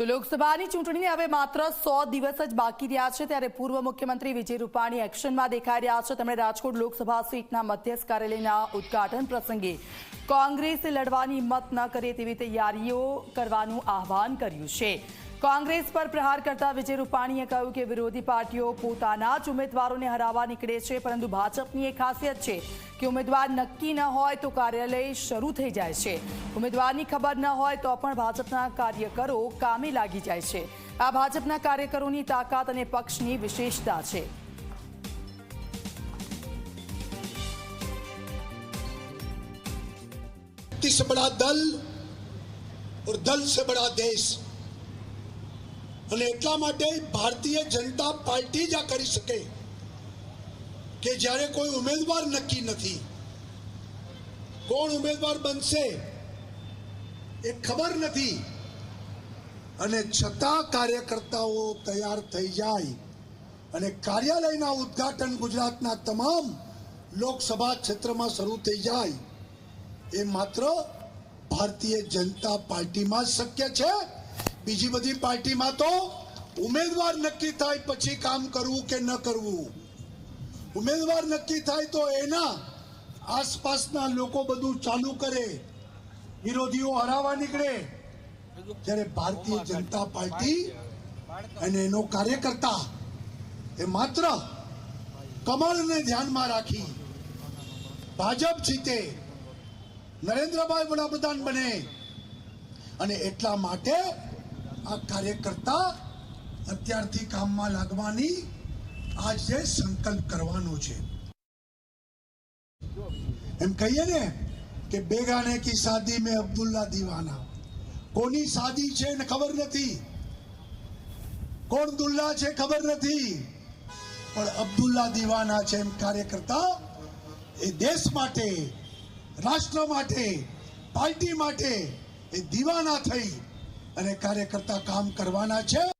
તો લોકસભાની ચૂંટણીને હવે માત્ર સો દિવસ જ બાકી રહ્યા છે, ત્યારે પૂર્વ મુખ્યમંત્રી વિજય રૂપાણી એક્શનમાં દેખાઈ રહ્યા છે. તેમણે રાજકોટ લોકસભા સીટના મધ્યસ્થ કાર્યાલયના ઉદ્ઘાટન પ્રસંગે કોંગ્રેસ લડવાની હિંમત ન કરે તેવી તૈયારીઓ કરવાનું આહવાન કર્યું છે. કોંગ્રેસ પર પ્રહાર કરતા વિજય રૂપાણીએ કહ્યું કે વિરોધી પાર્ટીઓ પોતાના જ ઉમેદવારોને હરાવવા નીકળે છે પરંતુ ભાજપની એક ખાસિયત છે કે ઉમેદવાર નક્કી ન હોય તો કાર્યાલય શરૂ થઈ જાય છે ઉમેદવારની ખબર ન હોય તો પણ ભાજપના કાર્યકરો કામે લાગી જાય છે આ ભાજપના કાર્યકરોની તાકાત અને પક્ષની વિશેષતા છે व्यक्ति से बड़ा दल और दल से बड़ा देश અને એટલા માટે ભારતીય જનતા પાર્ટી જ આ કરી શકે કે જ્યારે કોઈ ઉમેદવાર નક્કી નથી. કોણ ઉમેદવાર બનશે એ ખબર નથી. અને છતાં કાર્યકર્તાઓ તૈયાર થઈ જાય અને કાર્યાલયના ઉદ્ઘાટન ગુજરાતના તમામ લોકસભા ક્ષેત્રમાં શરૂ થઈ જાય, એ માત્ર ભારતીય જનતા પાર્ટીમાં જ શક્ય છે. બીજી બધી પાર્ટીમાં તો ઉમેદવાર નક્કી થાય પછી કામ કરવું કે ન કરવું. ઉમેદવાર નક્કી થાય તો એના આસપાસના લોકો બધું ચાલુ કરે. વિરોધીઓ હરાવા નીકળે. જ્યારે ભારતીય જનતા પાર્ટી અને એનો કાર્યકર્તા એ માત્ર કમળને ધ્યાનમાં રાખી ભાજપ જીતે, નરેન્દ્રભાઈ વડાપ્રધાન બને. અને એટલા માટે આ કાર્યકર્તા અત્યારથી કામમાં લાગવાની આજે સંકલ્પ કરવાનો છે. એમ કહીએ ને કે બેગાને કી શાદી મેં અબ્દુલ્લા દીવાના. કોની શાદી છે ને ખબર નથી. કોણ દુલ્લા છે ખબર નથી. પણ અબ્દુલ્લા દીવાના છે એમ કાર્યકર્તા એ દેશ માટે, રાષ્ટ્ર માટે, પાર્ટી માટે એ દીવાના થઈ. અને કાર્યકર્તા કામ કરવાના છે.